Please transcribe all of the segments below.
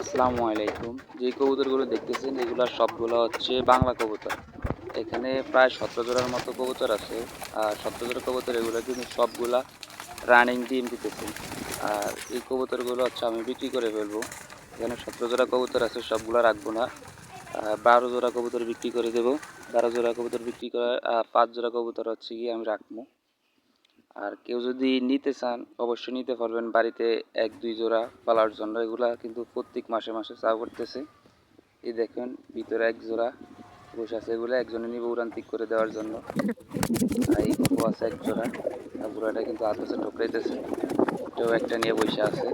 আসসালামু আলাইকুম। যে কবুতরগুলো দেখতেছেন এগুলো সবগুলো হচ্ছে বাংলা কবুতর। এখানে প্রায় সতেরো জোড়ার মতো কবুতর আছে। আর সতেরো জোড়া কবুতর এগুলো কিন্তু সবগুলা রানিং ডিম দিতেছে। আর এই কবুতরগুলো হচ্ছে আমি বিক্রি করে ফেলব। এখানে সতেরো জোড়া কবুতর আছে, সবগুলো রাখব না। বারো জোড়া কবুতর বিক্রি করে দেবো। বারো জোড়া কবুতর বিক্রি করে পাঁচ জোড়া কবুতর হচ্ছে গিয়ে আমি রাখব। আর কেউ যদি নিতে চান, অবশ্যই নিতে পারবেন। বাড়িতে এক, দুই জোড়া পালার জন্য এগুলা কিন্তু প্রত্যেক মাসে মাসে চা করতেছে। এই দেখেন, ভিতরে এক জোড়া বসে আছে, এগুলো একজনে নিবে উড়ান্তিক করে দেওয়ার জন্য। এই কপু আছে এক জোড়া বুড়াটা কিন্তু হাত কাছে ঠোকরাইতেছে। এটাও একটা নিয়ে বসে আছে।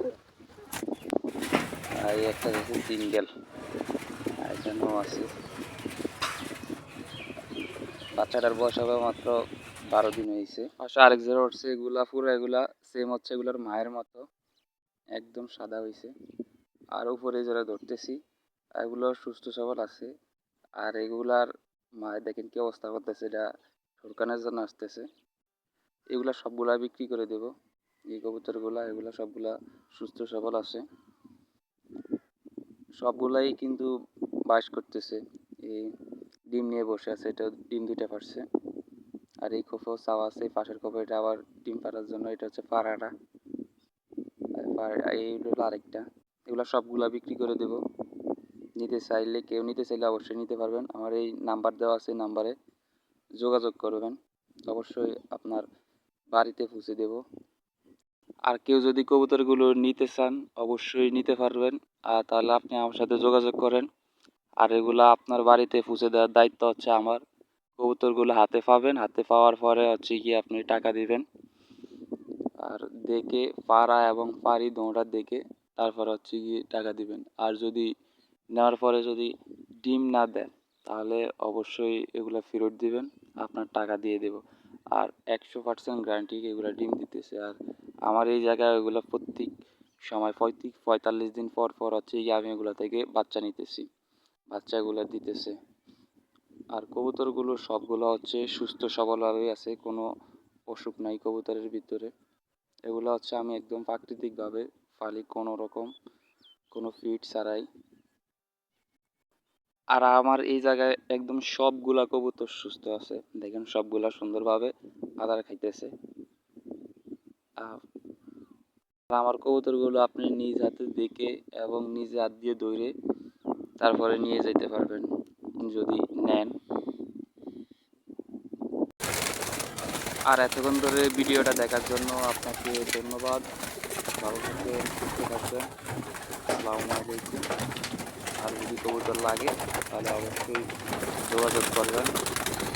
আর এই একটা হচ্ছে সিঙ্গেল। এখানেও আছে। বাচ্চাটার বয়স হবে মাত্র বারো দিন হয়েছে। পাশে আরেক জোড়া উঠছে এগুলা পুরো এগুলা সেম হচ্ছে এগুলার মায়ের মতো। একদম সাদা হয়েছে। আর উপরে যারা ধরতেছি, এগুলো সুস্থ সবল আছে। আর এগুলার মায়ের দেখেন কি অবস্থা করতেছে, এটা ঠোরকানোর জন্য আসতেছে। এগুলা সবগুলা বিক্রি করে দেব। এই কবুতরগুলা, এগুলা সবগুলা সুস্থ সবল আছে। সবগুলাই কিন্তু বাস করতেছে। এই ডিম নিয়ে বসে আছে এটা ডিম দুইটা পারছে। আর এই খোপও চাওয়া আছে পাশের খোপে এটা আবার ডিম পাড়ার জন্য, এটা হচ্ছে পাড়াটা। এই হলো আরেকটা। এগুলো সবগুলা বিক্রি করে দেব। নিতে চাইলে, কেউ নিতে চাইলে অবশ্যই নিতে পারবেন। আমার এই নাম্বার দেওয়া আছে নাম্বারে। যোগাযোগ করবেন। অবশ্যই আপনার বাড়িতে পৌঁছে দেব। আর কেউ যদি কবুতরগুলো নিতে চান, অবশ্যই নিতে পারবেন। আর তাহলে আপনি আমার সাথে যোগাযোগ করেন। আর এগুলা আপনার বাড়িতে পৌঁছে দেওয়ার দায়িত্ব হচ্ছে আমার। কবুতরগুলো হাতে পাবেন। হাতে পাওয়ার পরে হচ্ছে গিয়ে আপনি টাকা দিবেন। আর দেখে পাড়া এবং পাড়ি দোঁড়া দেখে তারপর হচ্ছে গিয়ে টাকা দিবেন। আর যদি নেওয়ার পরে যদি ডিম না দেন, তাহলে অবশ্যই এগুলো ফেরত দিবেন। আপনার টাকা দিয়ে দেব। আর একশো পার্সেন্ট গ্যারান্টি এগুলো ডিম দিতেছে। আর আমার এই জায়গায় এগুলো প্রত্যেক সময় পঁয়ত্রিশ, পঁয়তাল্লিশ দিন পর পর হচ্ছে গিয়ে আমি এগুলো থেকে বাচ্চা নিতেছি। বাচ্চাগুলো দিতেছে। আর কবুতরগুলো সবগুলো হচ্ছে সুস্থ সবলভাবেই আছে, কোনো অসুখ নাই কবুতরের ভিতরে। এগুলো হচ্ছে আমি একদম প্রাকৃতিকভাবে পালি কোনো রকম, কোনো ফিট ছাড়াই। আর আমার এই জায়গায় একদম সবগুলা কবুতর সুস্থ আছে। দেখেন সবগুলা সুন্দরভাবে আদার খাইতেছে। আর আমার কবুতরগুলো আপনি নিজ হাতে দেখে এবং নিজে হাত দিয়ে ধরে তারপরে নিয়ে যেতে পারবেন। যদি নেন। আর এতক্ষণ ধরে ভিডিওটা দেখার জন্য আপনাকে ধন্যবাদ। ভালো থাকবেন আলাইকুম। আর যদি কবুতর লাগে, তাহলে অবশ্যই যোগাযোগ করবেন।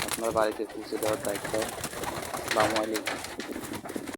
আপনার বাড়িতে পৌঁছে দেওয়ার দায়িত্ব। আসসালামু আলাইকুম।